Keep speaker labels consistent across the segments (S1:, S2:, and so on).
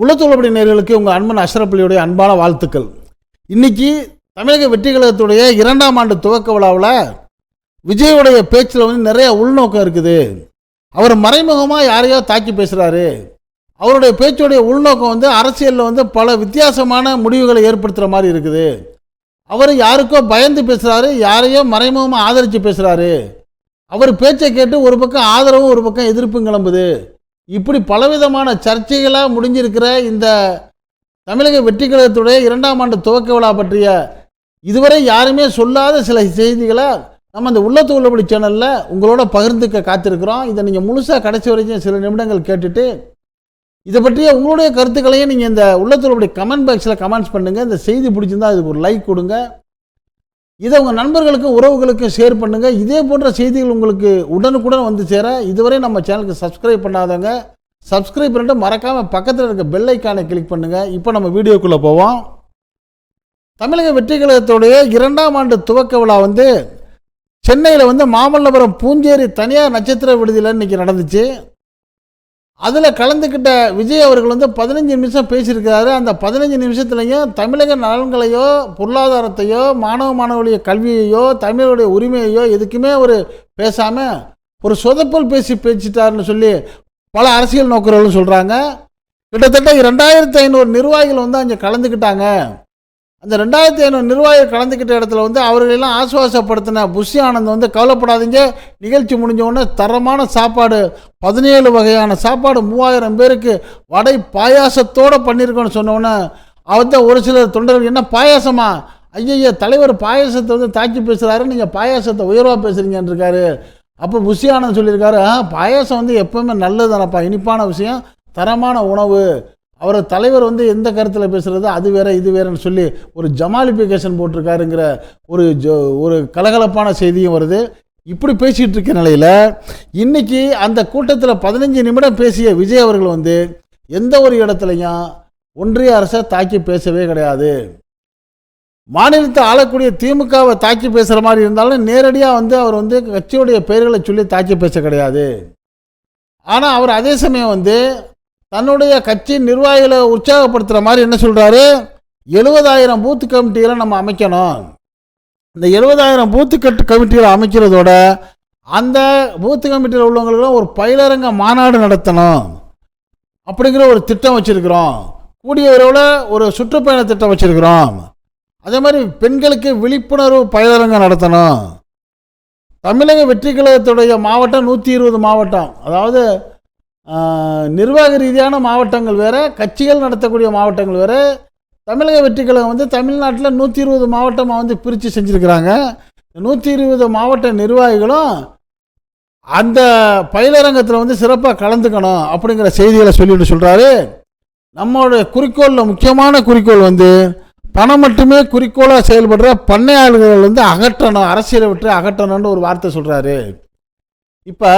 S1: உள்ளத்தோழப்படி நேர்களுக்கு உங்கள் அன்பன் அஷ்ரப்பள்ளியுடைய அன்பான வாழ்த்துக்கள். இன்றைக்கி தமிழக வெற்றி கழகத்துடைய இரண்டாம் ஆண்டு துவக்க விழாவில் விஜயோடைய பேச்சில் வந்து நிறைய உள்நோக்கம் இருக்குது. அவர் மறைமுகமாக யாரையோ தாக்கி பேசுகிறாரு அவருடைய பேச்சுடைய உள்நோக்கம் வந்து அரசியலில் வந்து பல வித்தியாசமான முடிவுகளை ஏற்படுத்துகிற மாதிரி இருக்குது. அவர் யாருக்கோ பயந்து பேசுகிறாரு யாரையோ மறைமுகமாக ஆதரித்து பேசுகிறாரு அவர் பேச்சை கேட்டு ஒரு பக்கம் ஆதரவும் ஒரு பக்கம் எதிர்ப்பும் கிளம்புது. இப்படி பலவிதமான சர்ச்சைகளாக முடிஞ்சிருக்கிற இந்த தமிழக வெற்றி கழகத்துடைய இரண்டாம் ஆண்டு துவக்க விழா பற்றிய இதுவரை யாருமே சொல்லாத சில செய்திகளை நம்ம இந்த உள்ளத்து உள்ளபடி சேனலில் உங்களோட பகிர்ந்துக்க காத்திருக்கிறோம். இதை நீங்கள் முழுசாக கடைசி வரைக்கும் சில நிமிடங்கள் கேட்டுட்டு இதை பற்றிய உங்களுடைய கருத்துக்களையும் நீங்கள் இந்த உள்ளத்துள்ளபடி கமெண்ட் பாக்ஸில் கமெண்ட்ஸ் பண்ணுங்கள் இந்த செய்தி பிடிச்சிருந்தா அதுக்கு ஒரு லைக் கொடுங்க. இதை உங்கள் நண்பர்களுக்கும் உறவுகளுக்கும் ஷேர் பண்ணுங்கள் இதே போன்ற செய்திகள் உங்களுக்கு உடனுக்குடன் வந்து சேர இதுவரை நம்ம சேனலுக்கு சப்ஸ்கிரைப் பண்ணாதவங்க சப்ஸ்கிரைப் பண்ணிட்டு மறக்காமல் பக்கத்தில் இருக்க பெல் ஐக்கானை கிளிக் பண்ணுங்கள் இப்போ நம்ம வீடியோக்குள்ளே போவோம். தமிழக வெற்றி கழகத்துடைய இரண்டாம் ஆண்டு துவக்க விழா வந்து சென்னையில் வந்து மாமல்லபுரம் பூஞ்சேரி தனியார் நட்சத்திர விடுதியில் இன்றைக்கி நடந்துச்சு. அதில் கலந்துக்கிட்ட விஜய் அவர்கள் வந்து பதினஞ்சு நிமிஷம் பேசியிருக்கிறாரு. அந்த பதினஞ்சு நிமிஷத்துலையும் தமிழக நலன்களையோ பொருளாதாரத்தையோ மாணவ மாணவர்களுடைய கல்வியையோ தமிழருடைய உரிமையையோ எதுக்குமே ஒரு பேசாமல் ஒரு சொதப்பல் பேசி பேசிட்டாருன்னு சொல்லி பல அரசியல் நோக்கர்களும் சொல்கிறாங்க கிட்டத்தட்ட இரண்டாயிரத்தி ஐநூறு நிர்வாகிகள் வந்து அங்கே கலந்துக்கிட்டாங்க அந்த ரெண்டாயிரத்தி ஐநூறு நிர்வாகிகள் கலந்துக்கிட்ட இடத்துல வந்து அவர்களெல்லாம் ஆசுவாசப்படுத்தின புஷி ஆனந்த் வந்து கவலைப்படாதீங்க. நிகழ்ச்சி முடிஞ்ச உடனே தரமான சாப்பாடு பதினேழு வகையான சாப்பாடு மூவாயிரம் பேருக்கு வடை பாயாசத்தோடு பண்ணியிருக்கோன்னு சொன்னோன்னே அவர்தான் ஒரு சிலர் தொண்டர்கள் என்ன பாயாசமா? ஐயய்யா தலைவர் பாயாசத்தை வந்து தாக்கி பேசுகிறாரு நீங்கள் பாயாசத்தை உயர்வாக பேசுகிறீங்கன்னு இருக்காரு. அப்போ புஷி ஆனந்த் சொல்லியிருக்காரு பாயாசம் வந்து எப்பவுமே நல்லது தானப்பா இனிப்பான விஷயம் தரமான உணவு. அவர் தலைவர் வந்து எந்த கருத்தில் பேசுகிறது அது வேற இது வேறன்னு சொல்லி ஒரு ஜமாலிஃபிகேஷன் போட்டிருக்காருங்கிற ஒரு ஜோ ஒரு கலகலப்பான செய்தியும் வருது. இப்படி பேசிகிட்டு இருக்க நிலையில் இன்றைக்கி அந்த கூட்டத்தில் பதினஞ்சு நிமிடம் பேசிய விஜய் அவர்கள் வந்து எந்த ஒரு இடத்துலையும் ஒன்றிய அரசை தாக்கி பேசவே கிடையாது. மாநிலத்தை ஆளக்கூடிய திமுகவை தாக்கி பேசுகிற மாதிரி இருந்தாலும் நேரடியாக வந்து அவர் வந்து கட்சியுடைய பெயர்களை சொல்லி தாக்கி பேச கிடையாது. ஆனால் அவர் அதே சமயம் வந்து தன்னுடைய கட்சி நிர்வாகிகளை உற்சாகப்படுத்துகிற மாதிரி என்ன சொல்கிறாரு எழுபதாயிரம் பூத்து கமிட்டிகளை நம்ம அமைக்கணும். இந்த எழுபதாயிரம் பூத்து கட்டு கமிட்டிகளை அமைக்கிறதோட அந்த பூத்து கமிட்டியில் உள்ளவங்களுக்கெல்லாம் ஒரு பயிலரங்க மாநாடு நடத்தணும் அப்படிங்கிற ஒரு திட்டம் வச்சுருக்கிறோம். கூடிய விரைவில் ஒரு சுற்றுப்பயண திட்டம் வச்சுருக்கிறோம். அதே மாதிரி பெண்களுக்கு விழிப்புணர்வு பயிலரங்கம் நடத்தணும். தமிழக வெற்றி கழகத்துடைய மாவட்டம் நூற்றி இருபது மாவட்டம். அதாவது நிர்வாக ரீதியான மாவட்டங்கள் வேறு கட்சிகள் நடத்தக்கூடிய மாவட்டங்கள் வேறு. தமிழக வெற்றி கழகம் வந்து தமிழ்நாட்டில் நூற்றி இருபது மாவட்டமாக வந்து பிரித்து செஞ்சுருக்கிறாங்க. நூற்றி இருபது மாவட்ட நிர்வாகிகளும் அந்த பயிலரங்கத்தில் வந்து சிறப்பாக கலந்துக்கணும் அப்படிங்கிற செய்திகளை சொல்லிட்டு சொல்கிறாரு நம்மளுடைய குறிக்கோளில் முக்கியமான குறிக்கோள் வந்து பணம் மட்டுமே குறிக்கோளாக செயல்படுற பண்ணையாளர்கள் வந்து அகற்றணும் அரசியலை விட்டு அகற்றணும்னு ஒரு வார்த்தை சொல்கிறாரு இப்போ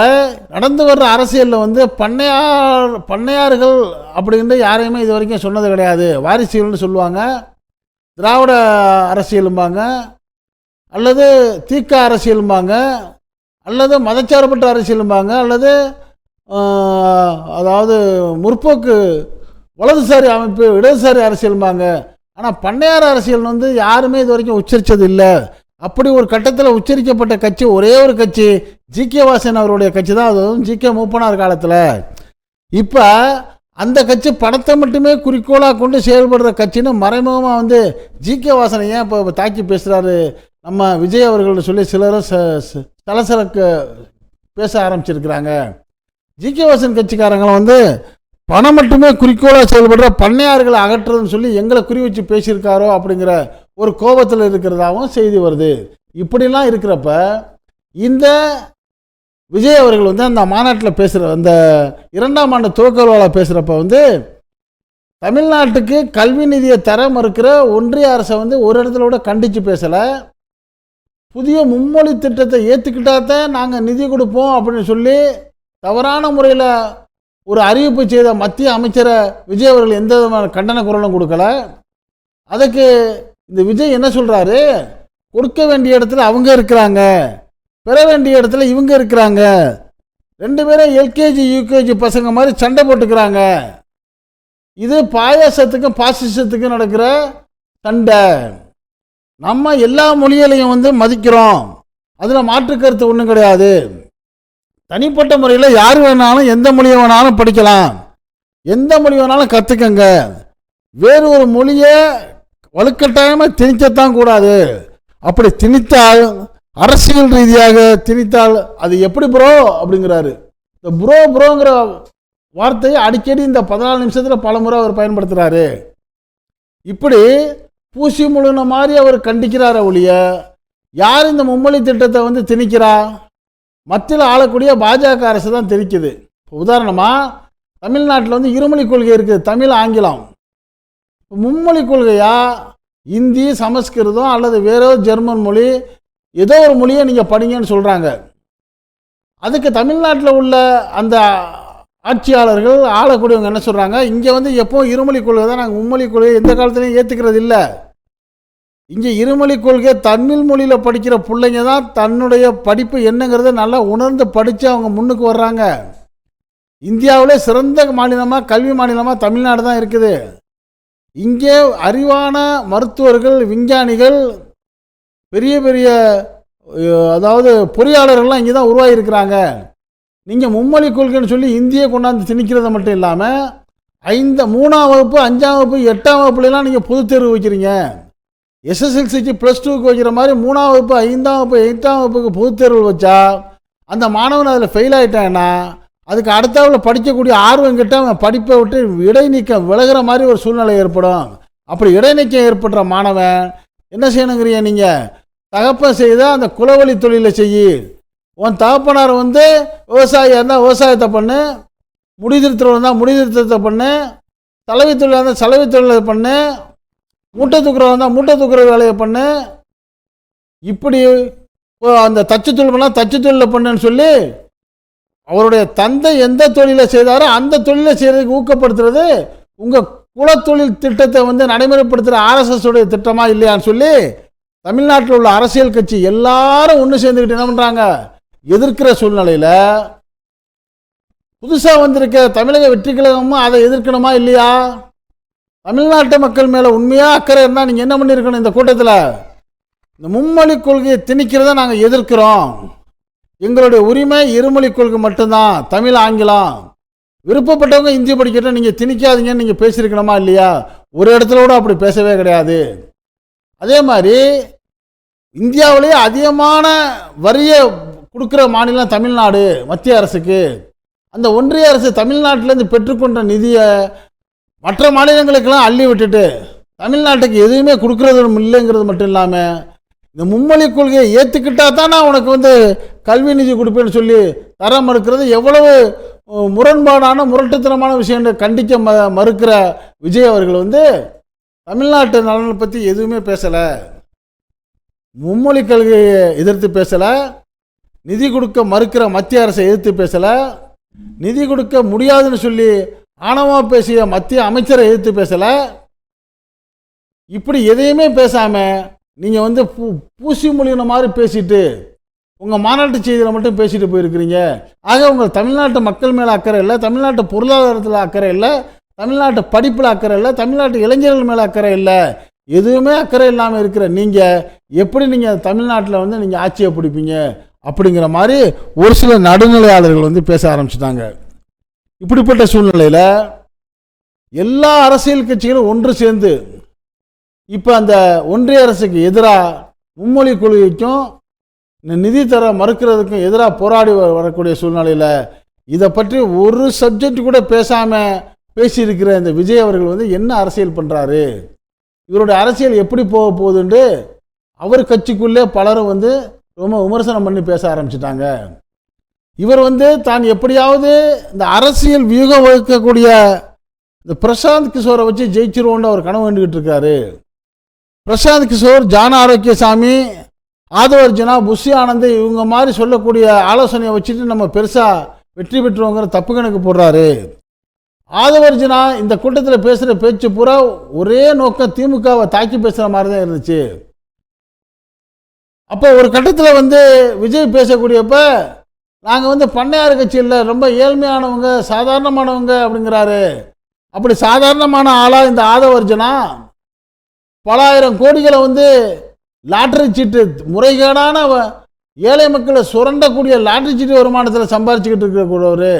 S1: நடந்து வர்ற அரசியலில் வந்து பண்ணையார் பண்ணையார்கள் அப்படின்ட்டு யாரையுமே இது வரைக்கும் சொன்னது கிடையாது. வாரிசுகள்னு சொல்லுவாங்க திராவிட அரசியலும்பாங்க அல்லது தீக்க அரசியலும்பாங்க அல்லது மதச்சார்பற்ற அரசியலும்பாங்க அல்லது அதாவது முற்போக்கு வலதுசாரி அமைப்பு இடதுசாரி அரசியலும்பாங்க. ஆனால் பண்ணையார் அரசியல் வந்து யாருமே இது வரைக்கும் உச்சரித்தது இல்லை. அப்படி ஒரு கட்டத்தில் உச்சரிக்கப்பட்ட கட்சி ஒரே ஒரு கட்சி ஜி கே வாசன் அவருடைய கட்சி தான். அதுவும் ஜி கே மூப்பனார் காலத்தில். இப்போ அந்த கட்சி பணத்தை மட்டுமே குறிக்கோளாக கொண்டு செயல்படுற கட்சின்னு மறைமுகமாக வந்து ஜி கே வாசனை ஏன் இப்போ தாக்கி பேசுகிறாரு நம்ம விஜய் அவர்கள்னு சொல்லி சிலரும் ச சலசலக்க பேச ஆரம்பிச்சிருக்கிறாங்க. ஜி கே வாசன் கட்சிக்காரங்களும் வந்து பணம் மட்டுமே குறிக்கோளாக செயல்படுற பண்ணையார்களை அகற்றுறதுன்னு சொல்லி எங்களை குறி வச்சு பேசியிருக்காரோ அப்படிங்கிற ஒரு கோபத்தில் இருக்கிறதாகவும் செய்தி வருது. இப்படிலாம் இருக்கிறப்ப இந்த விஜய் அவர்கள் வந்து அந்த மாநாட்டில் பேசுகிற அந்த இரண்டாம் ஆண்டு துவக்க பேசுகிறப்ப வந்து தமிழ்நாட்டுக்கு கல்வி நிதியை தர மறுக்கிற ஒன்றிய அரசை வந்து ஒரு இடத்துல கூட கண்டித்து பேசலை. புதிய மும்மொழி திட்டத்தை ஏற்றுக்கிட்டா தான் நாங்கள் நிதி கொடுப்போம் அப்படின்னு சொல்லி தவறான முறையில் ஒரு அறிவிப்பு செய்த மத்திய அமைச்சரை விஜய் அவர்கள் எந்த விதமான கண்டன குரலும் கொடுக்கல. அதுக்கு இந்த விஜய் என்ன சொல்கிறாரு கொடுக்க வேண்டிய இடத்துல அவங்க இருக்கிறாங்க. பெற வேண்டிய இடத்துல இவங்க இருக்கிறாங்க. ரெண்டு பேரும் எல்கேஜி யூகேஜி பசங்க மாதிரி சண்டை போட்டுக்கிறாங்க. இது பாயாசத்துக்கும் பாசிசத்துக்கும் நடக்கிற சண்டை. நம்ம எல்லா மொழிகளையும் வந்து மதிக்கிறோம். அதில் மாற்று கருத்து ஒன்றும் கிடையாது. தனிப்பட்ட முறையில் யார் வேணாலும் எந்த மொழியை வேணாலும் படிக்கலாம். எந்த மொழி வேணாலும் கற்றுக்கங்க வேறு ஒரு மொழியை வலுக்கட்டாயமாக திணிக்கத்தான் கூடாது. அப்படி திணித்தால் அரசியல் ரீதியாக திணித்தால் அது எப்படி ப்ரோ அப்படிங்கிறாரு. இந்த ப்ரோ ப்ரோங்கிற வார்த்தையை அடிக்கடி இந்த பதினாலு நிமிஷத்தில் பல முறை அவர் பயன்படுத்துகிறாரு இப்படி பூசி முழுன மாதிரி அவர் கண்டிக்கிறார ஒழிய யார் இந்த மும்மொழி திட்டத்தை வந்து திணிக்கிறா? மத்தியில் ஆளக்கூடிய பாஜக அரசு தான் திணிக்குது. இப்போ உதாரணமாக தமிழ்நாட்டில் வந்து இருமொழி கொள்கை இருக்குது தமிழ் ஆங்கிலம். மும்மொழி கொள்கையா? இந்தி சமஸ்கிருதம் அல்லது வேறோ ஜெர்மன் மொழி? ஏதோ ஒரு மொழியை நீங்கள் படிங்கன்னு சொல்கிறாங்க அதுக்கு தமிழ்நாட்டில் உள்ள அந்த ஆட்சியாளர்கள் ஆளக்கூடியவங்க என்ன சொல்கிறாங்க இங்கே வந்து எப்போ இருமொழி கொள்கை தான். நாங்கள் மும்மொழி கொள்கையை எந்த காலத்துலையும் ஏற்றுக்கிறது இல்லை. இங்கே இருமொழி கொள்கை தமிழ் மொழியில் படிக்கிற பிள்ளைங்க தான் தன்னுடைய படிப்பு என்னங்கிறத நல்லா உணர்ந்து படித்து அவங்க முன்னுக்கு வர்றாங்க. இந்தியாவிலே சிறந்த மாநிலமாக கல்வி மாநிலமாக தமிழ்நாடு தான் இருக்குது. இங்கே அறிவான மருத்துவர்கள் விஞ்ஞானிகள் பெரிய பெரிய அதாவது பொறியாளர்கள்லாம் இங்கே தான் உருவாகியிருக்கிறாங்க. நீங்கள் மும்மொழி கொள்கைன்னு சொல்லி இந்தியை கொண்டாந்து திணிக்கிறத மட்டும் இல்லாமல் ஐந்த மூணாம் வகுப்பு அஞ்சாம் வகுப்பு எட்டாம் வகுப்புலாம் நீங்கள் பொது தேர்வு வைக்கிறீங்க. எஸ்எஸ்எல்சிக்கு ப்ளஸ் டூக்கு வைக்கிற மாதிரி மூணாம் வகுப்பு ஐந்தாம் வகுப்பு எட்டாம் வகுப்புக்கு பொது தேர்வு வச்சா அந்த மாணவன் அதில் ஃபெயில் ஆகிட்டான்னா அதுக்கு அடுத்தாவில் படிக்கக்கூடிய ஆர்வம் கிட்ட அவன் படிப்பை விட்டு இடைநீக்கம் விலகிற மாதிரி ஒரு சூழ்நிலை ஏற்படும். அப்படி இடைநீக்கம் ஏற்படுற மாணவன் என்ன செய்யணுங்கிறீங்க நீங்கள் தகப்பன் செய்த அந்த குலவழி தொழிலை செய் உன் தகப்பனார் வந்து விவசாயியாக இருந்தால் விவசாயத்தை பண்ணு முடிதிருத்தம் இருந்தால் முடிதிருத்தத்தை பண்ணு தலைவி தொழிலாக இருந்தால் செலவி தொழிலை பண்ணு மூட்டை தூக்குறவங்க இருந்தால் மூட்டை தூக்குற வேலையை பண்ணு. இப்படி ஓ, அந்த தச்சு தொழில் பண்ணால் தச்சு தொழிலில் பண்ணுன்னு சொல்லி அவருடைய தந்தை எந்த தொழிலை செய்தாரோ அந்த தொழிலை செய்கிறதுக்கு ஊக்கப்படுத்துறது உங்கள் குலத்தொழில் திட்டத்தை வந்து நடைமுறைப்படுத்துகிற ஆர்எஸ்எஸ் உடைய திட்டமா இல்லையான்னு சொல்லி தமிழ்நாட்டில் உள்ள அரசியல் கட்சி எல்லாரும் ஒன்று சேர்ந்துக்கிட்டு என்ன பண்ணுறாங்க எதிர்க்கிற சூழ்நிலையில் புதுசாக வந்திருக்க தமிழக வெற்றி கழகமும் அதை எதிர்க்கணுமா இல்லையா? தமிழ்நாட்டு மக்கள் மேலே உண்மையாக அக்கறை இருந்தால் நீங்கள் என்ன பண்ணியிருக்கணும் இந்த கூட்டத்தில்? இந்த மும்மொழி கொள்கையை திணிக்கிறத நாங்கள் எதிர்க்கிறோம். எங்களுடைய உரிமை இருமொழி கொள்கை மட்டும்தான். தமிழ் ஆங்கிலம். விருப்பப்பட்டவங்க இந்தி படிக்கட்டும் நீங்கள் திணிக்காதீங்கன்னு நீங்கள் பேசியிருக்கணுமா இல்லையா? ஒரு இடத்துல கூட அப்படி பேசவே கிடையாது. அதே மாதிரி இந்தியாவிலேயே அதிகமான வரியை கொடுக்குற மாநிலம் தமிழ்நாடு மத்திய அரசுக்கு. அந்த ஒன்றிய அரசு தமிழ்நாட்டிலேருந்து பெற்றுக்கொண்ட நிதியை மற்ற மாநிலங்களுக்கெல்லாம் அள்ளி விட்டுட்டு தமிழ்நாட்டுக்கு எதுவுமே கொடுக்குறதும் இல்லைங்கிறது மட்டும் இல்லாமல் இந்த மும்மொழி கொள்கையை ஏற்றுக்கிட்டா தான் நான் உனக்கு வந்து கல்வி நிதி கொடுப்பேன்னு சொல்லி தர மறுக்கிறது? எவ்வளவு முரண்பாடான முரட்டுத்தனமான விஷயம் கண்டிக்க ம மறுக்கிற விஜய் அவர்கள் வந்து தமிழ்நாட்டு நலனை பற்றி எதுவுமே பேசலை. மும்மொழி கொள்கையை எதிர்த்து பேசலை. நிதி கொடுக்க மறுக்கிற மத்திய அரசை எதிர்த்து பேசலை. நிதி கொடுக்க முடியாதுன்னு சொல்லி ஆணவமாக பேசிய மத்திய அமைச்சரை எதிர்த்து பேசலை. இப்படி எதையுமே பேசாமல் நீங்கள் வந்து பூ பூசி மொழியின மாதிரி பேசிட்டு உங்கள் மாநாட்டு செய்தியில் மட்டும் பேசிட்டு போயிருக்கிறீங்க. ஆக உங்கள் தமிழ்நாட்டு மக்கள் மேலே அக்கறை இல்லை தமிழ்நாட்டு பொருளாதாரத்தில் அக்கறை இல்லை தமிழ்நாட்டு படிப்பில் அக்கறை இல்லை தமிழ்நாட்டு இளைஞர்கள் மேலே அக்கறை இல்லை. எதுவுமே அக்கறை இல்லாமல் இருக்கிற நீங்கள் எப்படி நீங்கள் தமிழ்நாட்டில் வந்து நீங்கள் ஆட்சியை பிடிப்பீங்க? அப்படிங்கிற மாதிரி ஒரு சில நடுநிலையாளர்கள் வந்து பேச ஆரம்பிச்சிட்டாங்க. இப்படிப்பட்ட சூழ்நிலையில் எல்லா அரசியல் கட்சிகளும் ஒன்று சேர்ந்து இப்போ அந்த ஒன்றிய அரசுக்கு எதிராக மும்மொழி கொள்கைக்கும் நிதி தர மறுக்கிறதுக்கும் எதிராக போராடி வரக்கூடிய சூழ்நிலையில் இதை பற்றி ஒரு சப்ஜெக்ட் கூட பேசாமல் பேசியிருக்கிற இந்த விஜய் அவர்கள் வந்து என்ன அரசியல் பண்ணுறாரு இவருடைய அரசியல் எப்படி போக போகுதுன்ட்டு அவர் கட்சிக்குள்ளே பலரும் வந்து ரொம்ப விமர்சனம் பண்ணி பேச ஆரம்பிச்சிட்டாங்க. இவர் வந்து தான் எப்படியாவது இந்த அரசியல் வியூகம் வகுக்கக்கூடிய இந்த பிரசாந்த் கிஷோரை வச்சு ஜெயிச்சிருவோன்னு அவர் கனவு வேண்டுகிட்டு இருக்காரு. பிரசாந்த் கிஷோர் ஜான ஆரோக்கியசாமி ஆதவர்ஜனா புஷி ஆனந்த் இவங்க மாதிரி சொல்லக்கூடிய ஆலோசனையை வச்சுட்டு நம்ம பெருசாக வெற்றி பெற்றுவோங்கிற தப்பு கணக்கு போடுறாரு. ஆதவர்ஜனா இந்த கூட்டத்தில் பேசுகிற பேச்சு பூரா ஒரே நோக்கம் திமுகவை தாக்கி பேசுகிற மாதிரி தான் இருந்துச்சு. அப்போ ஒரு கட்டத்தில் வந்து விஜய் பேசக்கூடியப்ப நாங்கள் வந்து பண்ணையார் கட்சியில் ரொம்ப ஏழ்மையானவங்க சாதாரணமானவங்க அப்படிங்கிறாரு. அப்படி சாதாரணமான ஆளாக இந்த ஆதவர்ஜனா பலாயிரம் கோடிகளை வந்து லாட்டரி சீட்டு முறைகேடான வ- ஏழை மக்களை சுரண்டக்கூடிய லாட்டரி சீட்டு வருமானத்தில் சம்பாரிச்சுக்கிட்டு இருக்கக்கூடியவர்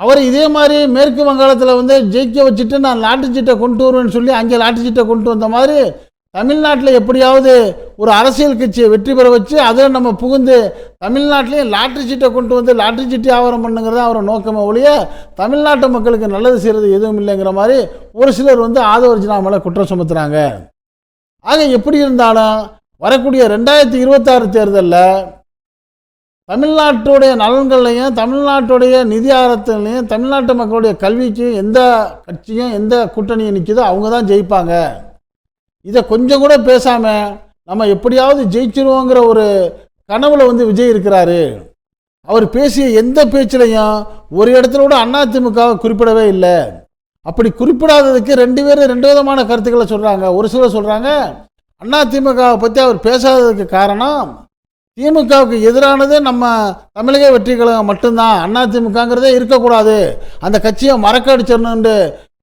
S1: அவர் இதே மாதிரி மேற்கு வங்காளத்தில் வந்து ஜெயிக்க வச்சுட்டு நான் லாட்டரி சீட்டை கொண்டு வருவேன்னு சொல்லி அங்கே லாட்டரி சீட்டை கொண்டு வந்த மாதிரி தமிழ்நாட்டில் எப்படியாவது ஒரு அரசியல் கட்சியை வெற்றி பெற வச்சு அதில் நம்ம புகுந்து தமிழ்நாட்டிலையும் லாட்ரி சீட்டை கொண்டு வந்து லாட்ரி சீட்டு வியாபாரம் பண்ணுங்கிறது அவரை நோக்கமே ஒழிய தமிழ்நாட்டு மக்களுக்கு நல்லது செய்கிறது எதுவும் இல்லைங்கிற மாதிரி ஒரு சிலர் வந்து ஆதவர்ஜினா மேலே குற்றம் சுமத்துறாங்க. ஆக எப்படி இருந்தாலும் வரக்கூடிய ரெண்டாயிரத்தி இருபத்தாறு தேர்தலில் தமிழ்நாட்டுடைய நலன்கள்லையும் தமிழ்நாட்டுடைய நிதி ஆரத்திலையும் தமிழ்நாட்டு மக்களுடைய கல்விக்கு எந்த கட்சியும் எந்த கூட்டணியும் நிற்குதோ அவங்க தான் ஜெயிப்பாங்க. இதை கொஞ்சம் கூட பேசாமல் நம்ம எப்படியாவது ஜெயிச்சிருவோங்கிற ஒரு கனவுல வந்து விஜய் இருக்கிறாரு. அவர் பேசிய எந்த பேச்சிலையும் ஒரு இடத்துல கூட அதிமுகவை குறிப்பிடவே இல்லை. அப்படி குறிப்பிடாததுக்கு ரெண்டு பேரும் ரெண்டு விதமான கருத்துக்களை சொல்கிறாங்க ஒரு சிலர் சொல்கிறாங்க அதிமுகவை பற்றி அவர் பேசாததுக்கு காரணம் திமுகவுக்கு எதிரானது நம்ம தமிழக வெற்றி கழகம் மட்டும்தான் அதிமுகங்கிறதே இருக்கக்கூடாது. அந்த கட்சியை மறக்கடிச்சிடணுன்ட்டு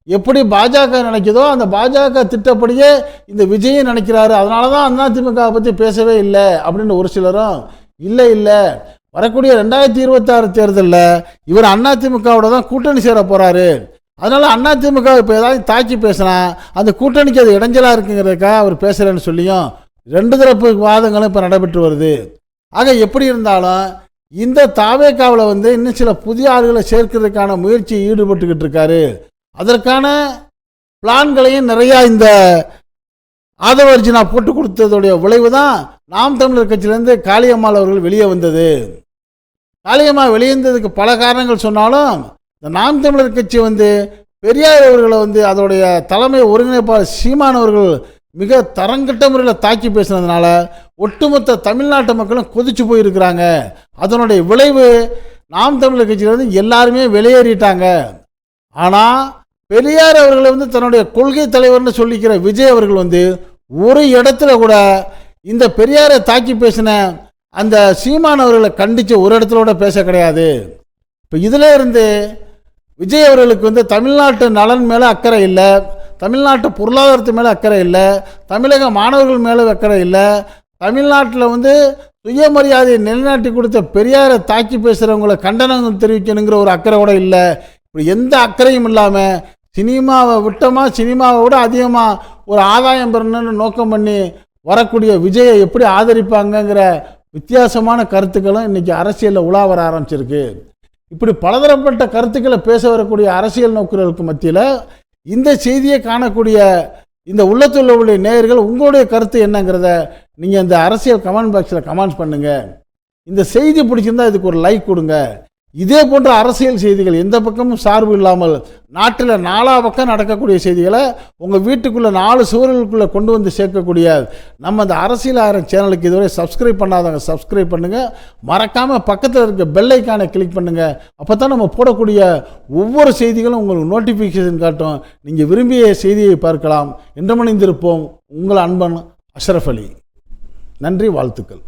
S1: எப்படி பாஜக நினைக்குதோ அந்த பாஜக திட்டப்படியே இந்த விஜயும் நினைக்கிறாரு. அதனால தான் அதிமுகவை பற்றி பேசவே இல்லை அப்படின்னு ஒரு சிலரும் இல்லை இல்லை. வரக்கூடிய ரெண்டாயிரத்தி இருபத்தாறு தேர்தலில் இவர் அதிமுகவோட தான் கூட்டணி சேர போகிறாரு அதனால் அதிமுக இப்போ ஏதாவது தாக்கி பேசினா அந்த கூட்டணிக்கு அது இடைஞ்சலாக இருக்குங்கிறதுக்காக அவர் பேசுகிறேன்னு சொல்லியும் ரெண்டு தரப்பு வாதங்களும் இப்போ நடைபெற்று வருது. ஆக எப்படி இருந்தாலும் இந்த தாவேக்காவில் வந்து இன்னும் சில புதிய ஆளுகளை சேர்க்கிறதுக்கான முயற்சியை ஈடுபட்டுக்கிட்டு இருக்காரு. அதற்கான பிளான்களையும் நிறையா இந்த ஆதவர்ஜினா போட்டு கொடுத்ததுடைய விளைவு தான் நாம் தமிழர் கட்சியிலேருந்து காளியம்மாள் அவர்கள் வெளியே வந்தது. காளியம்மா வெளியேந்ததுக்கு பல காரணங்கள் சொன்னாலும் இந்த நாம் தமிழர் கட்சி வந்து பெரியார் அவர்களை வந்து அதோடைய தலைமை ஒருங்கிணைப்பாளர் சீமானவர்கள் மிக தரங்கட்ட முறையில் தாக்கி பேசினதுனால ஒட்டுமொத்த தமிழ்நாட்டு மக்களும் கொதிச்சு போயிருக்கிறாங்க. அதனுடைய விளைவு நாம் தமிழர் கட்சியிலேருந்து எல்லாருமே வெளியேறிட்டாங்க. ஆனால் பெரியார் அவர்களை வந்து தன்னுடைய கொள்கை தலைவர்னு சொல்லிக்கிற விஜய் அவர்கள் வந்து ஒரு இடத்துல கூட இந்த பெரியாரை தாக்கி பேசின அந்த சீமான் அவர்களை கண்டித்து ஒரு இடத்துல கூட பேச கிடையாது. இப்போ இதில் இருந்து விஜய் அவர்களுக்கு வந்து தமிழ்நாட்டு நலன் மேலே அக்கறை இல்லை தமிழ்நாட்டு பொருளாதாரத்து மேலே அக்கறை இல்லை தமிழக மாணவர்கள் மேலே அக்கறை இல்லை தமிழ்நாட்டில் வந்து சுயமரியாதையை நிலைநாட்டி கொடுத்த பெரியாரை தாக்கி பேசுகிறவங்கள கண்டனம் தெரிவிக்கணுங்கிற ஒரு அக்கறை கூட இல்லை. இப்படி எந்த அக்கறையும் இல்லாமல் சினிமாவை விட்டோமா சினிமாவை விட அதிகமாக ஒரு ஆதாயம் பெறணும்னு நோக்கம் பண்ணி வரக்கூடிய விஜயை எப்படி ஆதரிப்பாங்கங்கிற வித்தியாசமான கருத்துக்களும் இன்றைக்கி அரசியலில் உலா வர ஆரம்பிச்சிருக்கு. இப்படி பலதரப்பட்ட கருத்துக்களை பேச வரக்கூடிய அரசியல் நோக்கர்களுக்கு மத்தியில் இந்த செய்தியை காணக்கூடிய இந்த உள்ளத்துள்ள உள்ள நேயர்கள் உங்களுடைய கருத்து என்னங்கிறத நீங்கள் இந்த அரசியல் கமெண்ட் பாக்ஸில் கமெண்ட்ஸ் பண்ணுங்கள் இந்த செய்தி பிடிச்சிருந்தா இதுக்கு ஒரு லைக் கொடுங்க. இதே போன்ற அரசியல் செய்திகள் எந்த பக்கமும் சார்பு இல்லாமல் நாட்டில் நாலா பக்கம் நடக்கக்கூடிய செய்திகளை உங்கள் வீட்டுக்குள்ளே நாலு சுவர்களுக்குள்ளே கொண்டு வந்து சேர்க்கக்கூடிய நம்ம அந்த அரசியல் ஆயிரம் சேனலுக்கு இதுவரை சப்ஸ்கிரைப் பண்ணாதவங்க சப்ஸ்கிரைப் பண்ணுங்கள் மறக்காமல் பக்கத்தில் இருக்க பெல்லைக்கான கிளிக் பண்ணுங்கள் அப்போ தான் நம்ம போடக்கூடிய ஒவ்வொரு செய்திகளும் உங்களுக்கு நோட்டிஃபிகேஷன் காட்டும். நீங்கள் விரும்பிய செய்தியை பார்க்கலாம். இன்றமணிந்திருப்போம் உங்கள் அன்பன் அஷ்ரஃப் அலி. நன்றி வாழ்த்துக்கள்.